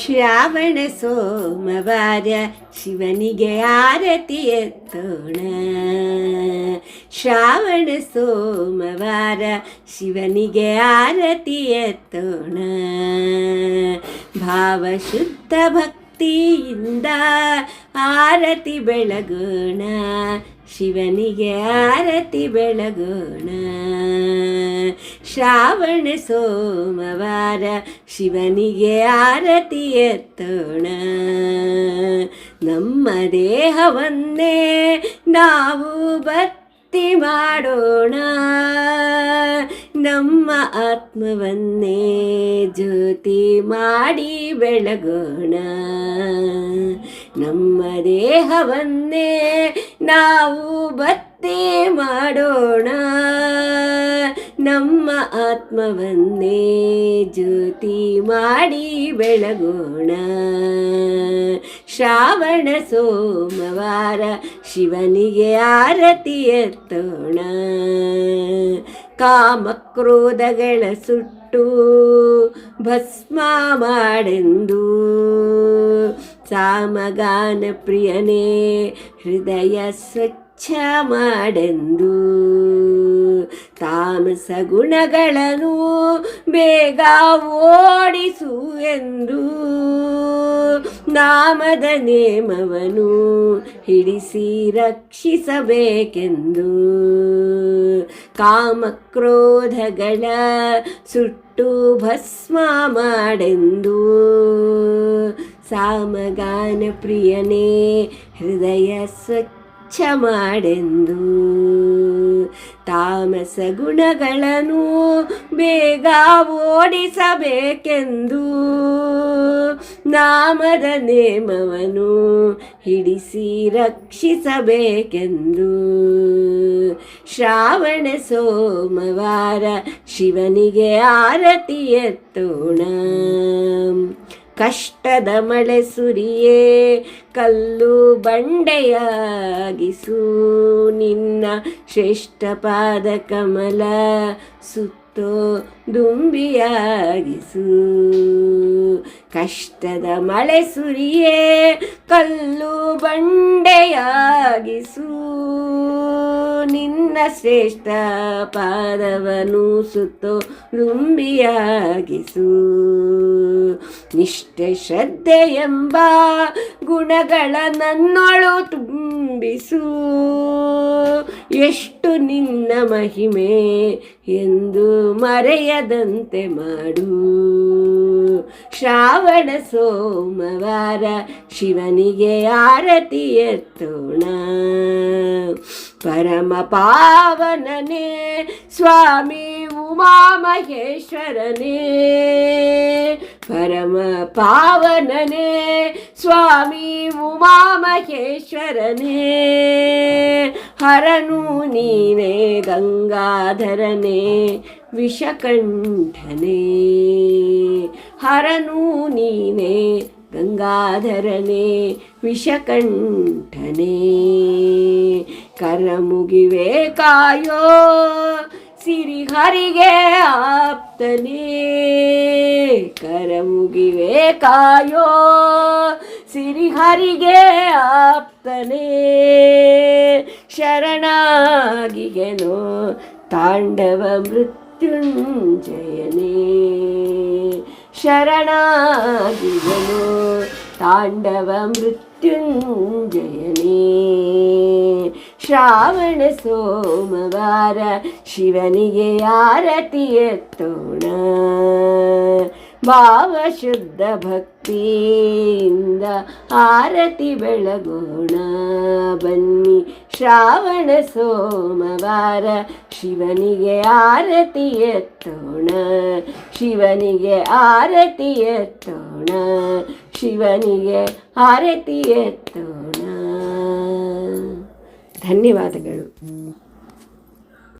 ಶ್ರಾವಣ ಸೋಮವಾರ ಶಿವನಿಗೆ ಆರತಿ ಎತ್ತೋಣ ಶ್ರಾವಣ ಸೋಮವಾರ ಶಿವನಿಗೆ ಆರತಿ ಎತ್ತೋಣ ಭಾವ ಶುದ್ಧ ಭಕ್ತಿಯಿಂದ ಆರತಿ ಬೆಳಗೋಣ, ಶಿವನಿಗೆ ಆರತಿ ಬೆಳಗೋಣ. ಶ್ರಾವಣ ಸೋಮವಾರ ಶಿವನಿಗೆ ಆರತಿ ಎತ್ತೋಣ. ನಮ್ಮ ದೇಹವನ್ನೇ ನಾವು ಭಕ್ತಿ ಮಾಡೋಣ. ನಮ್ಮ ಆತ್ಮವನ್ನೇ ಜ್ಯೋತಿ ಮಾಡಿ ಬೆಳಗೋಣ. ನಮ್ಮ ದೇಹವನ್ನೇ ನಾವು ಬತ್ತಿ ಮಾಡೋಣ. ನಮ್ಮ ಆತ್ಮವನ್ನೇ ಜ್ಯೋತಿ ಮಾಡಿ ಬೆಳಗೋಣ. ಶ್ರಾವಣ, ಸೋಮವಾರ ಶಿವನಿಗೆ ಆರತಿ ಎತ್ತೋಣ. ಕಾಮಕ್ರೋಧಗಳ ಸುಟ್ಟು ಭಸ್ಮ ಮಾಡೆಂದು. ಸಾಮಗಾನ ಪ್ರಿಯನೇ, ಹೃದಯ ಸ್ವಚ್ಛ ಮಾಡೆಂದು ತಾಮಸ ಗುಣಗಳನ್ನು ಬೇಗ ಓಡಿಸು ಎಂದು. ನಾಮದ ನೇಮವನು ಹಿಡಿಸಿ ರಕ್ಷಿಸಬೇಕೆಂದು. ಕಾಮಕ್ರೋಧಗಳ ಸುಟ್ಟು ಭಸ್ಮ ಮಾಡೆಂದು. ಸಾಮಗಾನ ಪ್ರಿಯನೇ, ಹೃದಯ ಸ್ವಚ್ಛ ಮಾಡೆಂದು ತಾಮಸ ಗುಣಗಳನ್ನು ಬೇಗ ಓಡಿಸಬೇಕೆಂದು. ನಾಮದ ನೇಮವನು ಹಿಡಿಸಿ ರಕ್ಷಿಸಬೇಕೆಂದು. ಶ್ರಾವಣ ಸೋಮವಾರ ಶಿವನಿಗೆ ಆರತಿ ಎತ್ತೋಣ. ಕಷ್ಟದ ಮಳೆ ಸುರಿಯೇ, ಕಲ್ಲು ಬಂಡೆಯಾಗಿಸು. ನಿನ್ನ ಶ್ರೇಷ್ಠ ಪಾದ ಕಮಲ ಸುತ್ತೋ ದುಂಬಿಯಾಗಿಸು. ಕಷ್ಟದ ಮಳೆ ಸುರಿಯೇ, ಕಲ್ಲು ಬಂಡೆಯಾಗಿಸು. ನಿನ್ನ ಶ್ರೇಷ್ಠ ಪಾದವನು ಸುತ್ತು ಲುಂಬಿಯಾಗಿಸು ನಿಷ್ಠೆ, ಶ್ರದ್ಧೆ ಎಂಬ ಗುಣಗಳ ನನ್ನೊಳು ತುಂಬಿಸು. ಎಷ್ಟು ನಿನ್ನ ಮಹಿಮೆ ಎಂದು ಮರೆಯದಂತೆ ಮಾಡು. ಶ್ರಾವಣ ಸೋಮವಾರ ಶಿವನಿಗೆ ಆರತಿ ಎತ್ತೋಣ. परमपावनने स्वामी उमामहेश्वरने परमपावनने स्वामी उमामहेश्वरने हरनु नीने गङ्गाधरने विषकण्ठने हरनु नीने ಗಂಗಾಧರನೇ ವಿಷಕಂಠನೇ. ಕರ ಮುಗಿವೆ ಕಾಯೋ ಸಿರಿಹರಿಗೆ ಆಪ್ತನೇ. ಕರಮುಗಿವೆ ಕಾಯೋ ಸಿರಿಹರಿಗೆ ಆಪ್ತನೇ. ಶರಣಾಗಿಗೆನೋ ತಾಂಡವ ಮೃತ್ಯುಂಜಯನೇ ಶರಣಾಗಿಗೆನೋ ತಾಂಡವ ಮೃತ್ಯುಂಜಯನೇ ಶ್ರಾವಣ ಸೋಮವಾರ ಶಿವನಿಗೆ ಆರತಿ ಎತ್ತೋಣ ಭಾವ ಶುದ್ಧ ಭಕ್ತಿಯಿಂದ ಆರತಿ ಬೆಳಗೋಣ ಬನ್ನಿ. ಶ್ರಾವಣ ಸೋಮವಾರ ಶಿವನಿಗೆ ಆರತಿ ಎತ್ತೋಣ. ಶಿವನಿಗೆ ಆರತಿ ಎತ್ತೋಣ. ಶಿವನಿಗೆ ಆರತಿ ಎತ್ತೋಣ. ಧನ್ಯವಾದಗಳು.